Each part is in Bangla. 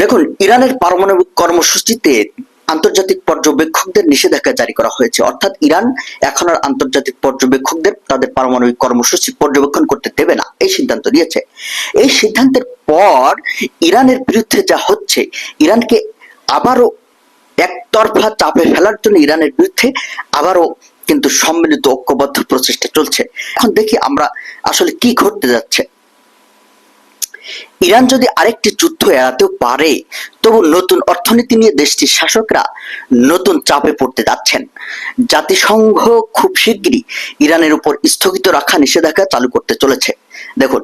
দেখুন, ইরানের পারমাণবিক কর্মসূচিতে আন্তর্জাতিক পর্যবেক্ষকদের নিষেধাজ্ঞা জারি করা হয়েছে। অর্থাৎ ইরান এখন আর আন্তর্জাতিক পর্যবেক্ষকদের তাদের পারমাণবিক কর্মসূচি পর্যবেক্ষণ করতে দেবে না, এই সিদ্ধান্ত নিয়েছে। এই সিদ্ধান্তের পর ইরানের বিরুদ্ধে যা হচ্ছে, ইরানকে আবারও একতরফা চাপে ফেলার জন্য ইরানের বিরুদ্ধে আবারও কিন্তু সম্মিলিত ঐক্যবদ্ধ প্রচেষ্টা চলছে। এখন দেখি আমরা আসলে কি ঘটতে যাচ্ছে। ইরান যদি আরেকটি যুদ্ধ এড়াতেও পারে, তবু নতুন অর্থনীতি নিয়ে দেশটির শাসকরা নতুন চাপে পড়তে যাচ্ছেন। জাতিসংঘ খুব শিগগিরই ইরানের উপর স্থগিত রাখা নিষেধাজ্ঞা চালু করতে চলেছে। দেখুন,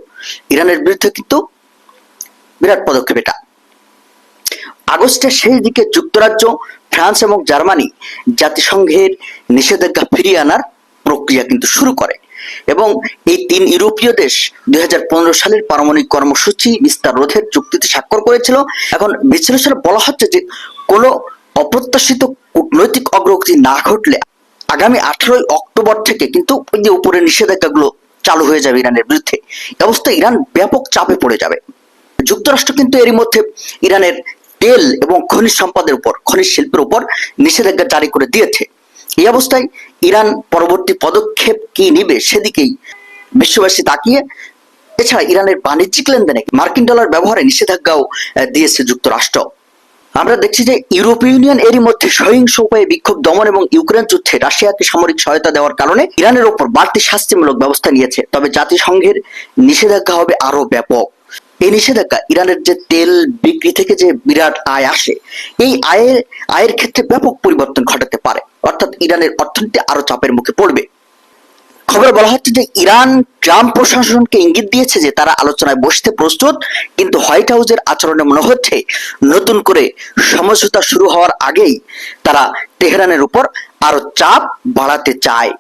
ইরানের বিরুদ্ধে কিন্তু বিরাট পদক্ষেপ এটা। আগস্টের শেষ দিকে যুক্তরাজ্য, ফ্রান্স এবং জার্মানি জাতিসংঘের নিষেধাজ্ঞা ফিরিয়ে আনার প্রক্রিয়া কিন্তু শুরু করে। এবং এই তিন ইউরোপীয় দেশ দুই হাজার পনেরো সালের পারমাণবিক কর্মসূচি বিস্তার রোধের চুক্তিতে স্বাক্ষর করেছিল। এখন বিশ্লেষণে বলা হচ্ছে যে কোনো অপ্রত্যাশিত কূটনৈতিক অগ্রগতি না ঘটলে আগামী আঠারোই অক্টোবর থেকে কিন্তু ওই যে উপরে নিষেধাজ্ঞাগুলো চালু হয়ে যাবে ইরানের বিরুদ্ধে। এ অবস্থায় ইরান ব্যাপক চাপে পড়ে যাবে। যুক্তরাষ্ট্র কিন্তু এরই মধ্যে ইরানের তেল এবং খনিজ সম্পদের উপর, খনিজ শিল্পের উপর নিষেধাজ্ঞা জারি করে দিয়েছে। এই অবস্থায় ইরান পরবর্তী পদক্ষেপ কি নিবে সেদিকেই বিশ্ববাসী তাকিয়ে। এছাড়া ইরানের বাণিজ্যিক লেনদেনে মার্কিন ডলার ব্যবহারে নিষেধাজ্ঞাও দিয়েছে যুক্তরাষ্ট্র। আমরা দেখছি যে ইউরোপীয় ইউনিয়ন এরই মধ্যে সহিংস উপায়ে বিক্ষোভ দমন এবং ইউক্রেন যুদ্ধে রাশিয়াকে সামরিক সহায়তা দেওয়ার কারণে ইরানের ওপর বাড়তি শাস্তিমূলক ব্যবস্থা নিয়েছে। তবে জাতিসংঘের নিষেধাজ্ঞা হবে আরও ব্যাপক। এই নিষেধাজ্ঞা ইরানের যে তেল বিক্রি থেকে যে বিরাট আয় আসে, এই আয়ের আয়ের ক্ষেত্রে ব্যাপক পরিবর্তন ঘটাতে পারে। অর্থাৎ ইরানের অর্থনীতি আরও চাপের মুখে পড়বে। খবরে বলা হচ্ছে যে ইরান ট্রাম্প প্রশাসনকে ইঙ্গিত দিয়েছে যে তারা আলোচনায় বসতে প্রস্তুত, কিন্তু হোয়াইট হাউসের আচরণে মনে হচ্ছে নতুন করে সমঝোতা শুরু হওয়ার আগেই তারা তেহরানের উপর আরও চাপ বাড়াতে চায়।